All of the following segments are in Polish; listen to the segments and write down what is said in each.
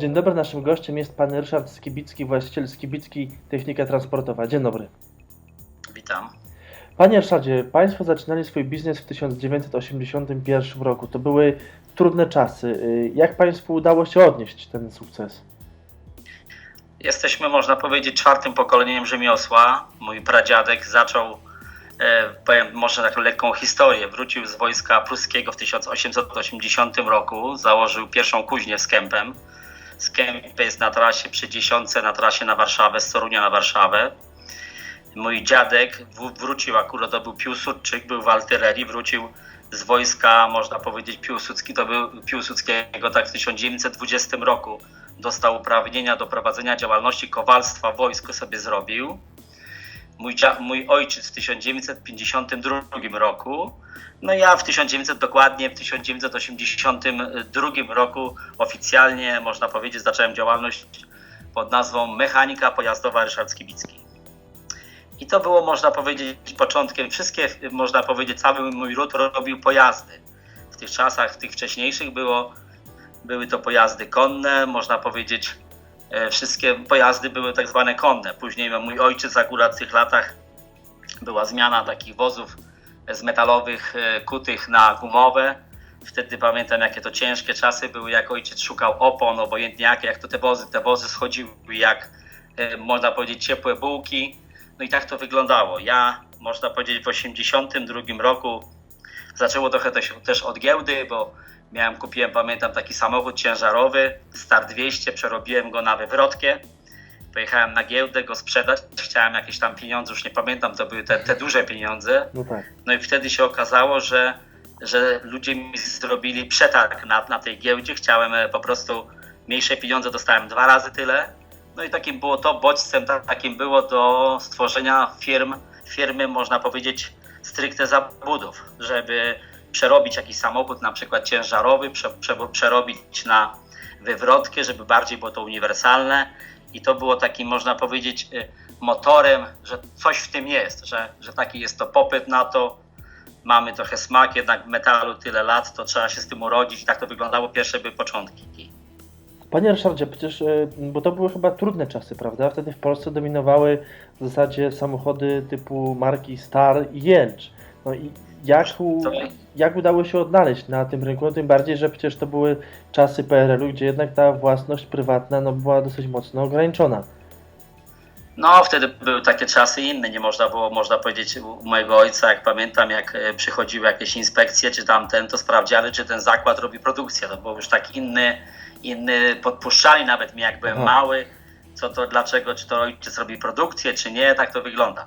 Dzień dobry, naszym gościem jest pan Ryszard Skibicki, właściciel Skibicki Technika Transportowa. Dzień dobry. Witam. Panie Ryszardzie, Państwo zaczynali swój biznes w 1981 roku. To były trudne czasy. Jak Państwu udało się odnieść ten sukces? Jesteśmy, można powiedzieć, czwartym pokoleniem rzemiosła. Mój pradziadek zaczął, e, powiem może taką lekką historię. Wrócił z wojska pruskiego w 1880 roku. Założył pierwszą kuźnię z Kępem. Skęp jest na trasie przy dziesiątce, na trasie na Warszawę, z Torunia na Warszawę. Mój dziadek wrócił, akurat to był Piłsudczyk, był w artylerii, wrócił z wojska, można powiedzieć, Piłsudski, to był Piłsudskiego tak w 1920 roku dostał uprawnienia do prowadzenia działalności kowalstwa, wojsko sobie zrobił. Mój, mój ojciec w 1952 roku, no ja w 1900 dokładnie w 1982 roku oficjalnie można powiedzieć zacząłem działalność pod nazwą Mechanika Pojazdowa Ryszard Skibicki. I to było można powiedzieć początkiem, wszystkie można powiedzieć cały mój ród robił pojazdy. W tych czasach, w tych wcześniejszych było były to pojazdy konne, można powiedzieć, wszystkie pojazdy były tak zwane konne. Później mój ojciec akurat w tych latach była zmiana takich wozów z metalowych e, kutych na gumowe. Wtedy pamiętam, jakie to ciężkie czasy były, jak ojciec szukał opon, obojętnie jakie, jak to te wozy, te wozy schodziły jak, e, można powiedzieć, ciepłe bułki. No i tak to wyglądało. Ja, można powiedzieć, w 1982 roku zaczęło trochę też, też od giełdy, bo Miałem, kupiłem, pamiętam, taki samochód ciężarowy, Star 200, przerobiłem go na wywrotkę. Pojechałem na giełdę go sprzedać, chciałem jakieś tam pieniądze, już nie pamiętam, to były te, te duże pieniądze. No tak. No i wtedy się okazało, że, że ludzie mi zrobili przetarg na, na tej giełdzie. Chciałem e, po prostu mniejsze pieniądze, dostałem dwa razy tyle. No i takim było to bodźcem, ta- takim było do stworzenia firm, firmy, można powiedzieć, stricte zabudów, żeby przerobić jakiś samochód, na przykład ciężarowy, prze, prze, przerobić na wywrotkę, żeby bardziej było to uniwersalne. I to było takim, można powiedzieć, y, motorem, że coś w tym jest, że, że taki jest to popyt na to. Mamy trochę smak, jednak metalu tyle lat, to trzeba się z tym urodzić. Tak to wyglądało pierwsze były początki. Panie Ryszardzie, przecież, y, bo to były chyba trudne czasy, prawda? Wtedy w Polsce dominowały w zasadzie samochody typu marki Star i Jelcz. No i jak, To- jak udało się odnaleźć na tym rynku? No tym bardziej, że przecież to były czasy PRL-u, gdzie jednak ta własność prywatna no, była dosyć mocno ograniczona. No, wtedy były takie czasy inne, nie można było, można powiedzieć, u mojego ojca, jak pamiętam, jak e, przychodziły jakieś inspekcje, czy tamten, to sprawdziali, czy ten zakład robi produkcję. To był już tak inny, inny podpuszczali nawet mnie, jak byłem Aha. mały, co to, dlaczego, czy to ojciec robi produkcję, czy nie, tak to wygląda.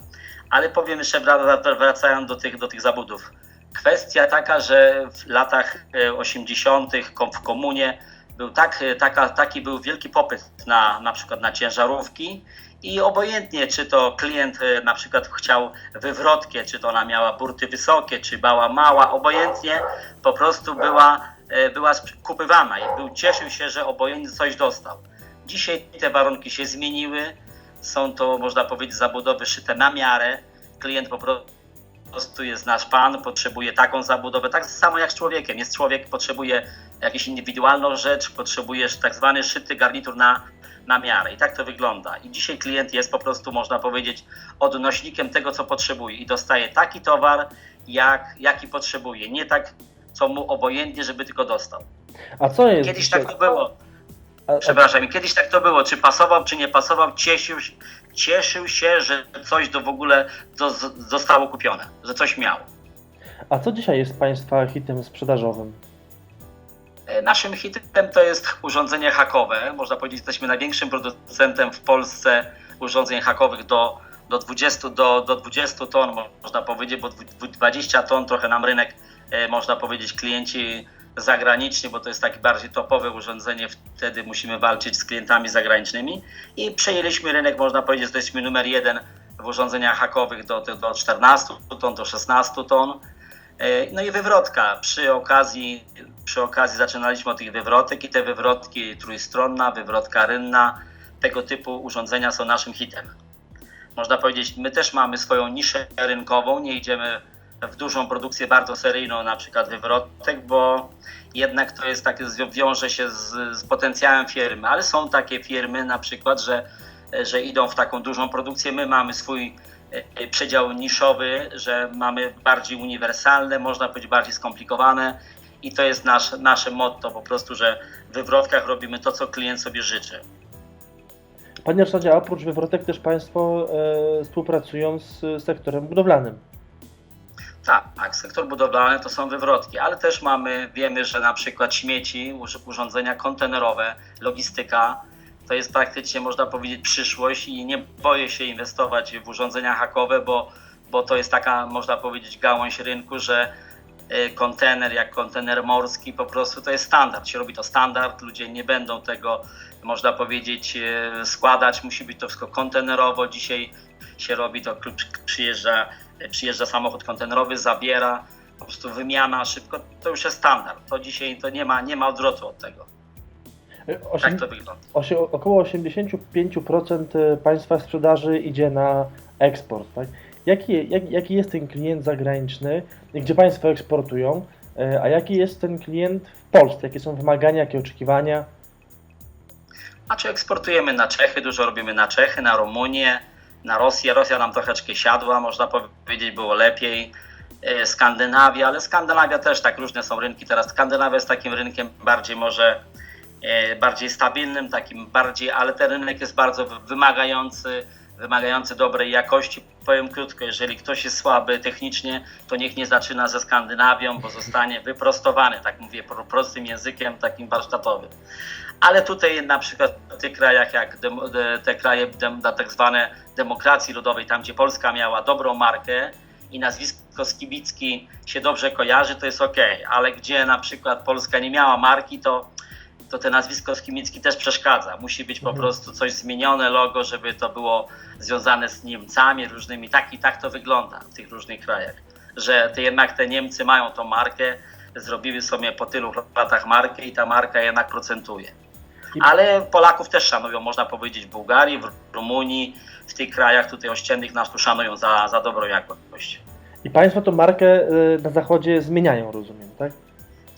Ale powiem jeszcze, wra- wra- wracając do tych, do tych zabudów. Kwestia taka, że w latach e, 80. kom- w komunie był tak, e, taka, taki był wielki popyt na, na przykład na ciężarówki i obojętnie, czy to klient e, na przykład chciał wywrotkę, czy to ona miała burty wysokie, czy była mała, obojętnie po prostu była, e, była sprz- kupywana i był, cieszył się, że obojętnie coś dostał. Dzisiaj te warunki się zmieniły, są to można powiedzieć zabudowy szyte na miarę, klient po prostu jest nasz pan, potrzebuje taką zabudowę, tak samo jak z człowiekiem. Jest człowiek, potrzebuje jakąś indywidualną rzecz, potrzebujesz tak zwany szyty garnitur na, na miarę. I tak to wygląda. I dzisiaj klient jest po prostu, można powiedzieć, odnośnikiem tego, co potrzebuje i dostaje taki towar, jak, jaki potrzebuje. Nie tak, co mu obojętnie, żeby tylko dostał. A co jest Kiedyś tak to było. a, a, Przepraszam, kiedyś tak to było. Czy pasował, czy nie pasował, cieszył, się- cieszył się, że coś do w ogóle do, zostało kupione, że coś miał. a co dzisiaj jest Państwa hitem sprzedażowym? E, Naszym hitem to jest urządzenie hakowe. Można powiedzieć, że jesteśmy największym producentem w Polsce urządzeń hakowych do, do, 20, do, do 20 ton, można powiedzieć, bo dwu- 20 ton trochę nam rynek, można powiedzieć, klienci zagraniczni, bo to jest takie bardziej topowe urządzenie, wtedy musimy walczyć z klientami zagranicznymi i przejęliśmy rynek, można powiedzieć, że jesteśmy numer jeden w urządzeniach hakowych do, do 14 ton, do 16 ton. E, No i wywrotka. Przy okazji, przy okazji zaczynaliśmy od tych wywrotek i te wywrotki trójstronna, wywrotka rynna, tego typu urządzenia są naszym hitem. Można powiedzieć, my też mamy swoją niszę rynkową, nie idziemy w dużą produkcję bardzo seryjną, na przykład wywrotek, bo jednak to jest takie, wiąże się z, z potencjałem firmy, ale są takie firmy na przykład, że, że idą w taką dużą produkcję. My mamy swój e, przedział niszowy, że mamy bardziej uniwersalne, można powiedzieć bardziej skomplikowane i to jest nasz, nasze motto po prostu, że w wywrotkach robimy to, co klient sobie życzy. Panie Ryszardzie, oprócz wywrotek też Państwo e, współpracują z sektorem budowlanym. Tak, tak, sektor budowlany to są wywrotki, ale też mamy, wiemy, że na przykład śmieci, urządzenia kontenerowe, logistyka, to jest praktycznie, można powiedzieć, przyszłość i nie boję się inwestować w urządzenia hakowe, bo, bo to jest taka, można powiedzieć, gałąź rynku, że e, kontener jak kontener morski po prostu to jest standard, się robi to standard, ludzie nie będą tego, można powiedzieć, e, składać, musi być to wszystko kontenerowo, dzisiaj się robi to, przyjeżdża przyjeżdża samochód kontenerowy, zabiera, po prostu wymiana szybko, to już jest standard. To dzisiaj to nie ma, nie ma odwrotu od tego. E, Tak osiem- to wygląda. osie- około 85% Państwa sprzedaży idzie na eksport. Tak? Jaki, jak, jaki jest ten klient zagraniczny, gdzie Państwo eksportują, e, a jaki jest ten klient w Polsce? Jakie są wymagania, jakie oczekiwania? A czy eksportujemy na Czechy, dużo robimy na Czechy, na Rumunię, na Rosję. Rosja nam troszeczkę siadła, można powiedzieć, było lepiej. E, Skandynawia, ale Skandynawia też tak, różne są rynki teraz. Skandynawia jest takim rynkiem bardziej może e, bardziej stabilnym, takim bardziej, ale ten rynek jest bardzo wy- wymagający, wymagający dobrej jakości. Powiem krótko, jeżeli ktoś jest słaby technicznie, to niech nie zaczyna ze Skandynawią, bo zostanie wyprostowany, tak mówię pro- prostym językiem, takim warsztatowym. Ale tutaj na przykład tych krajach jak te kraje tak zwane demokracji ludowej, tam gdzie Polska miała dobrą markę i nazwisko Skibicki się dobrze kojarzy, to jest ok, ale gdzie na przykład Polska nie miała marki, to, to te nazwisko Skibicki też przeszkadza. Musi być po Mhm. prostu coś zmienione, logo, żeby to było związane z Niemcami różnymi. Tak i tak to wygląda w tych różnych krajach, że te, jednak te Niemcy mają tą markę, zrobiły sobie po tylu latach markę i ta marka jednak procentuje. Ale Polaków też szanują, można powiedzieć, w Bułgarii, w Rumunii, w tych krajach tutaj ościennych nas tu szanują za, za dobrą jakość. I Państwo tą markę e, na zachodzie zmieniają, rozumiem, tak?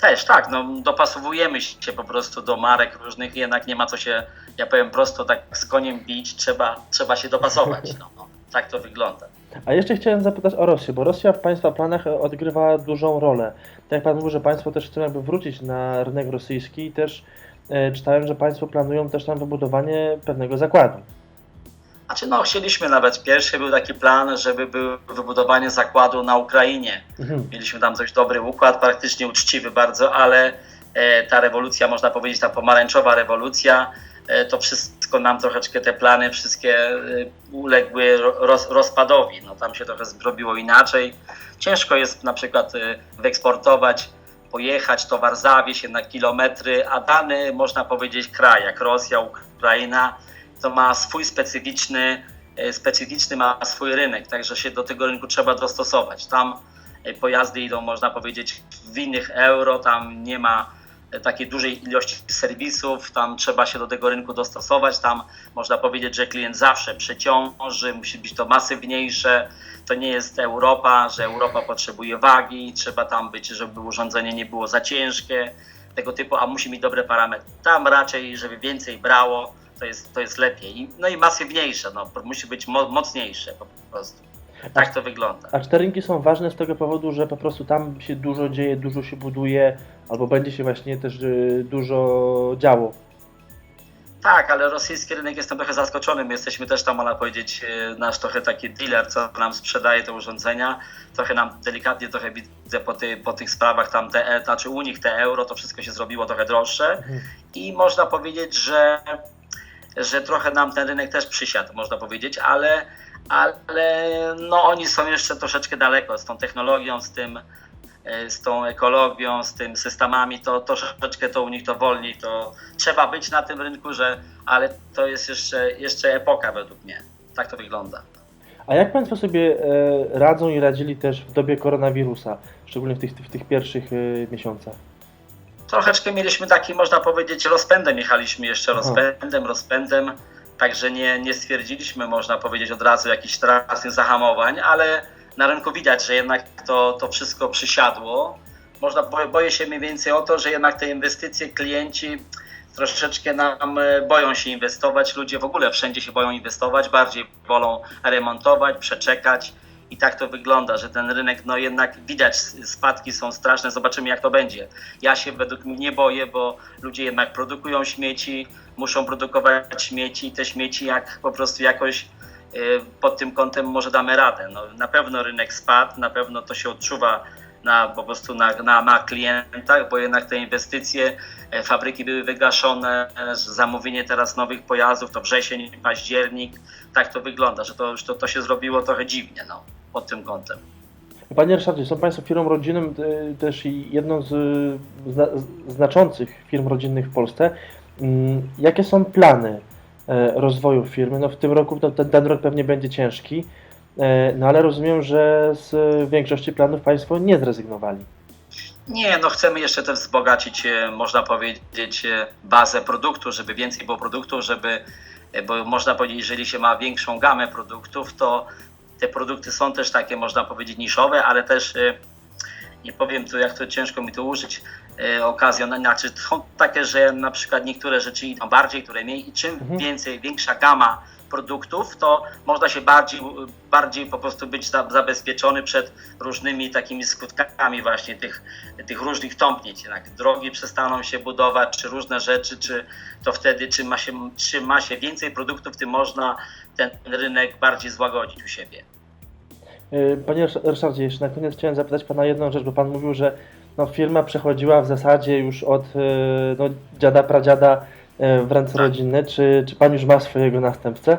Też tak, no, dopasowujemy się po prostu do marek różnych, jednak nie ma co się, ja powiem prosto, tak z koniem bić, trzeba, trzeba się dopasować. No, no, tak to wygląda. A jeszcze chciałem zapytać o Rosję, bo Rosja w Państwa planach odgrywa dużą rolę. Tak jak Pan mówił, że Państwo też chcą jakby wrócić na rynek rosyjski i też czytałem, że Państwo planują też tam wybudowanie pewnego zakładu. Znaczy no, chcieliśmy nawet, pierwszy był taki plan, żeby było wybudowanie zakładu na Ukrainie. Mhm. Mieliśmy tam dość dobry układ, praktycznie uczciwy bardzo, ale e, ta rewolucja, można powiedzieć, ta pomarańczowa rewolucja, e, to wszystko nam troszeczkę te plany wszystkie e, uległy roz, rozpadowi. No, tam się trochę zrobiło inaczej. Ciężko jest na przykład e, wyeksportować, pojechać, towar zawieźć jednak kilometry, a dany, można powiedzieć, kraj, jak Rosja, Ukraina, to ma swój specyficzny, e, specyficzny ma swój rynek, także się do tego rynku trzeba dostosować. Tam e, pojazdy idą, można powiedzieć, w innych euro, tam nie ma takiej dużej ilości serwisów, tam trzeba się do tego rynku dostosować, tam można powiedzieć, że klient zawsze przeciąży, musi być to masywniejsze, to nie jest Europa, że Europa potrzebuje wagi, trzeba tam być, żeby urządzenie nie było za ciężkie, tego typu, a musi mieć dobre parametry. Tam raczej, żeby więcej brało, to jest, to jest lepiej. No i masywniejsze, no, musi być mo- mocniejsze po prostu. Tak to wygląda. A czy te rynki są ważne z tego powodu, że po prostu tam się dużo dzieje, dużo się buduje, albo będzie się właśnie też e, dużo działo? Tak, ale rosyjski rynek jestem trochę zaskoczony. My jesteśmy też tam, można powiedzieć, e, nasz trochę taki dealer, co nam sprzedaje te urządzenia. Trochę nam delikatnie trochę widzę po, ty, po tych sprawach tam, te, e, znaczy u nich te euro, to wszystko się zrobiło trochę droższe. Mhm. I można powiedzieć, że, że trochę nam ten rynek też przysiadł, można powiedzieć, ale, ale no oni są jeszcze troszeczkę daleko z tą technologią, z tym, e, z tą ekologią, z tym systemami, to troszeczkę to u nich to wolniej, to trzeba być na tym rynku, że, ale to jest jeszcze, jeszcze epoka według mnie. Tak to wygląda. A jak Państwo sobie e, radzą i radzili też w dobie koronawirusa, szczególnie w tych, w tych pierwszych e, miesiącach? Troszeczkę mieliśmy taki, można powiedzieć, rozpędem jechaliśmy jeszcze, Aha. rozpędem, rozpędem, także nie, nie stwierdziliśmy, można powiedzieć, od razu jakichś strasznych zahamowań, ale na rynku widać, że jednak to, to wszystko przysiadło, można, bo- boję się mniej więcej o to, że jednak te inwestycje, klienci troszeczkę nam e, boją się inwestować. Ludzie w ogóle wszędzie się boją inwestować, bardziej wolą remontować, przeczekać. I tak to wygląda, że ten rynek, no jednak widać, spadki są straszne, zobaczymy jak to będzie. Ja się według mnie nie boję, bo ludzie jednak produkują śmieci, muszą produkować śmieci i te śmieci jak po prostu jakoś e, pod tym kątem może damy radę. No, na pewno rynek spadł, na pewno to się odczuwa na, po prostu na, na, na klientach, bo jednak te inwestycje, e, fabryki były wygaszone, e, zamówienie teraz nowych pojazdów to wrzesień, październik, tak to wygląda, że to to, to się zrobiło trochę dziwnie no, pod tym kątem. Panie Ryszardzie, są Państwo firmą rodzinną, e, też jedną z zna, znaczących firm rodzinnych w Polsce. Mm, Jakie są plany e, rozwoju firmy? No w tym roku, ten, ten rok pewnie będzie ciężki, e, no ale rozumiem, że z większości planów Państwo nie zrezygnowali. Nie, no chcemy jeszcze też wzbogacić, e, można powiedzieć, bazę produktu, żeby więcej było produktów, żeby, bo można powiedzieć, jeżeli się ma większą gamę produktów, to te produkty są też takie, można powiedzieć, niszowe, ale też nie powiem tu, jak to ciężko mi to użyć, e, okazjonalnie, znaczy są takie, że na przykład niektóre rzeczy idą bardziej, które mniej i czym Mhm. więcej, większa gama produktów, to można się bardziej, bardziej po prostu być za- zabezpieczony przed różnymi takimi skutkami właśnie tych, tych różnych tąpnięć. Jak drogi przestaną się budować, czy różne rzeczy, czy to wtedy, czy ma się, czy ma się więcej produktów, tym można ten rynek bardziej złagodzić u siebie. E, Panie Rysz- Ryszardzie, jeszcze na koniec chciałem zapytać Pana jedną rzecz, bo Pan mówił, że no, firma przechodziła w zasadzie już od e, no, dziada, pradziada e, w ręce Tak. rodzinne. Czy, czy Pan już ma swojego następcę?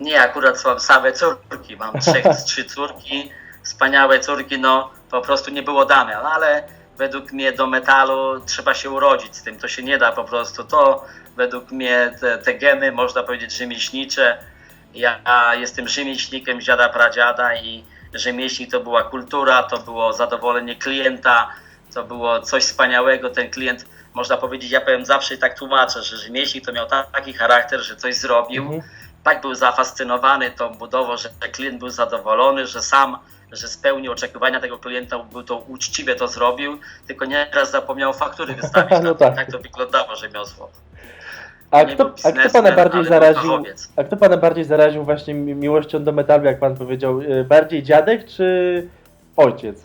Nie, akurat są same córki. Mam trzech, trzy córki, wspaniałe córki, no po prostu nie było dane, no, ale według mnie do metalu trzeba się urodzić z tym, to się nie da po prostu. To według mnie te, te geny, można powiedzieć, rzemieślnicze. Ja jestem rzemieślnikiem dziada pradziada i rzemieślnik to była kultura, to było zadowolenie klienta, to było coś wspaniałego. Ten klient, można powiedzieć, ja powiem zawsze i tak tłumaczę, że rzemieślnik to miał taki charakter, że coś zrobił Mhm. tak był zafascynowany tą budową, że klient był zadowolony, że sam, że spełnił oczekiwania tego klienta, był to uczciwie to zrobił, tylko nieraz zapomniał faktury wystawić. No tak. tak. tak to wyglądało rzemiosło. A Nie kto, a kto biznesmen, Pana bardziej ale zaraził? fachowiec. A kto Pana bardziej zaraził właśnie mi- miłością do metalu, jak Pan powiedział? E, Bardziej dziadek czy ojciec?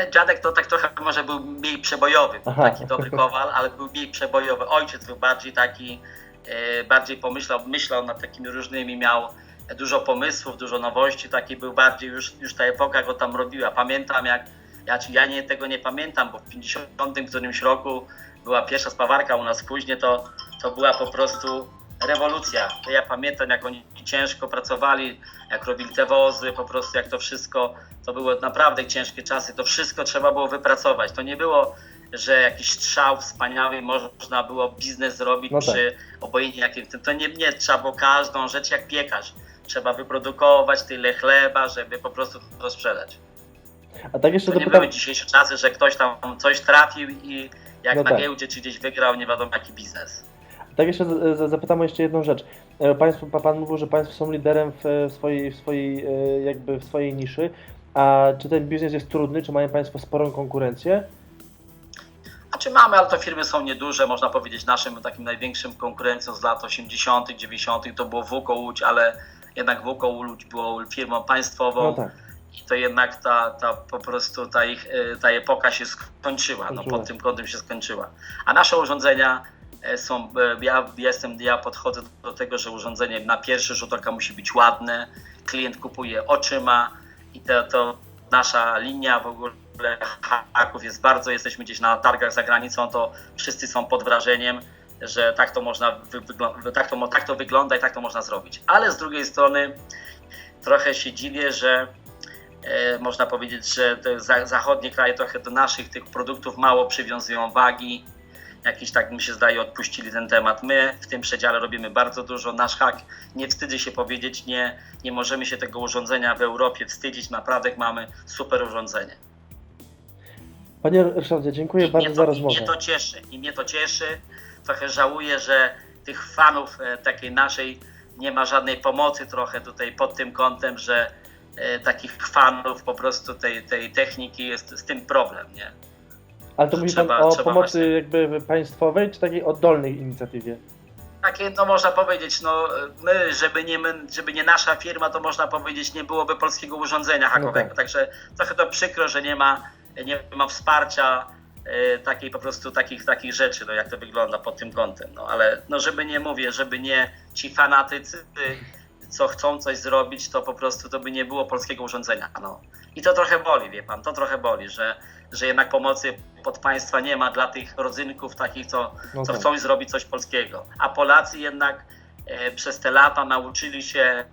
E, dziadek to tak trochę może był mniej przebojowy, był Aha. taki dobry kowal, ale był mniej przebojowy. Ojciec był bardziej taki, e, bardziej pomyślał, myślał nad takimi różnymi, miał dużo pomysłów, dużo nowości, taki był bardziej, już, już ta epoka go tam robiła. Pamiętam jak, ja, ja nie, tego nie pamiętam, bo w 50 którymś roku była pierwsza spawarka u nas później, to, to była po prostu rewolucja. Ja pamiętam, jak oni ciężko pracowali, jak robili te wozy, po prostu jak to wszystko, to były naprawdę ciężkie czasy, to wszystko trzeba było wypracować. To nie było, że jakiś strzał wspaniały można było biznes zrobić, No tak. czy obojętnie jakim tym. To nie, nie trzeba było każdą rzecz jak piekarz. Trzeba wyprodukować tyle chleba, żeby po prostu to sprzedać. A tak jeszcze To nie dopytam, były dzisiejsze czasy, że ktoś tam coś trafił i jak No na tak. giełdzie czy gdzieś wygrał, nie wiadomo jaki biznes. tak jeszcze zapytam o jeszcze jedną rzecz. E, Państwo, pa- Pan mówił, że Państwo są liderem w swojej, w swojej, e, jakby w swojej niszy. A czy ten biznes jest trudny? Czy mają Państwo sporą konkurencję? A czy mamy, ale to firmy są nieduże, można powiedzieć naszym takim największym konkurencją z lat 80., 90. to było WUKO Łódź, ale jednak WUKO Łódź było firmą państwową No tak. I to jednak ta, ta po prostu ta, ich, e, ta epoka się skończyła, no, pod tym kątem się skończyła. A nasze urządzenia e, są, ja jestem, ja podchodzę do tego, że urządzenie na pierwszy rzut oka musi być ładne, klient kupuje oczyma i to, to nasza linia w ogóle haków jest bardzo, jesteśmy gdzieś na targach za granicą, to wszyscy są pod wrażeniem, że tak to można, wy, tak, to, tak to wygląda i tak to można zrobić. Ale z drugiej strony trochę się dziwię, że można powiedzieć, że te za, zachodnie kraje trochę do naszych tych produktów mało przywiązują wagi. Jakiś tak mi się zdaje odpuścili ten temat. My w tym przedziale robimy bardzo dużo. Nasz hak nie wstydzi się powiedzieć, nie, nie możemy się tego urządzenia w Europie wstydzić. Naprawdę mamy super urządzenie. Panie Ryszardzie, dziękuję I bardzo mnie za to, I rozmowę. mnie to cieszy. I mnie to cieszy. Trochę żałuję, że tych fanów e, takiej naszej nie ma żadnej pomocy trochę tutaj pod tym kątem, że e, takich fanów po prostu tej, tej techniki, jest z tym problem, nie? Ale to mówi trzeba- pan o pomocy właśnie- jakby państwowej, czy takiej oddolnej inicjatywie? Takie, no można powiedzieć, no my, żeby nie, my, żeby nie nasza firma, to można powiedzieć, nie byłoby polskiego urządzenia hakowego. tak. Także trochę to przykro, że nie ma, nie ma wsparcia e, takiej po prostu takich, takich rzeczy, no jak to wygląda pod tym kątem. No ale no żeby nie mówię, żeby nie ci fanatycy, co chcą coś zrobić, to po prostu to by nie było polskiego urządzenia. No. I to trochę boli, wie pan, to trochę boli, że, że jednak pomocy pod państwa nie ma dla tych rodzynków takich, co, No co tak. chcą zrobić coś polskiego. A Polacy jednak e, przez te lata nauczyli się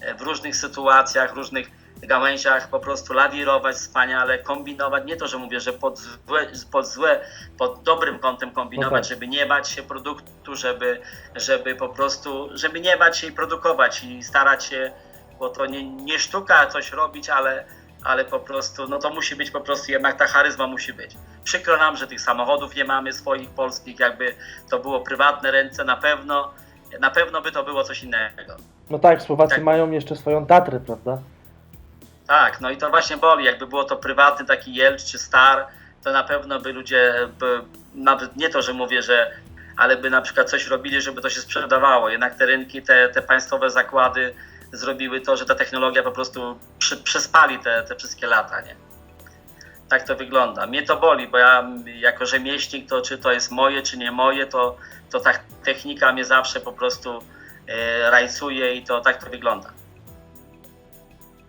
e, w różnych sytuacjach, różnych gałęziach po prostu lawirować wspaniale, kombinować. Nie to, że mówię, że pod złe, pod, złe, pod dobrym kątem kombinować, No tak. żeby nie bać się produktu, żeby, żeby po prostu, żeby nie bać się i produkować i starać się, bo to nie, nie sztuka coś robić, ale, ale po prostu, no to musi być po prostu jednak ta charyzma musi być. Przykro nam, że tych samochodów nie mamy swoich polskich, jakby to było prywatne ręce, na pewno, na pewno by to było coś innego. No tak, Słowacy Tak. mają jeszcze swoją Tatrę, prawda? Tak, no i to właśnie boli. Jakby było to prywatny taki Jelcz czy Star, to na pewno by ludzie, by, nawet nie to, że mówię, że ale by na przykład coś robili, żeby to się sprzedawało. Jednak te rynki, te, te państwowe zakłady zrobiły to, że ta technologia po prostu przy, przespali te, te wszystkie lata, nie? Tak to wygląda. Mnie to boli, bo ja jako rzemieślnik, to czy to jest moje, czy nie moje, to, to ta technika mnie zawsze po prostu e, rajcuje i to tak to wygląda.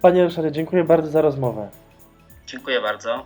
Panie Ryszardzie, dziękuję bardzo za rozmowę. Dziękuję bardzo.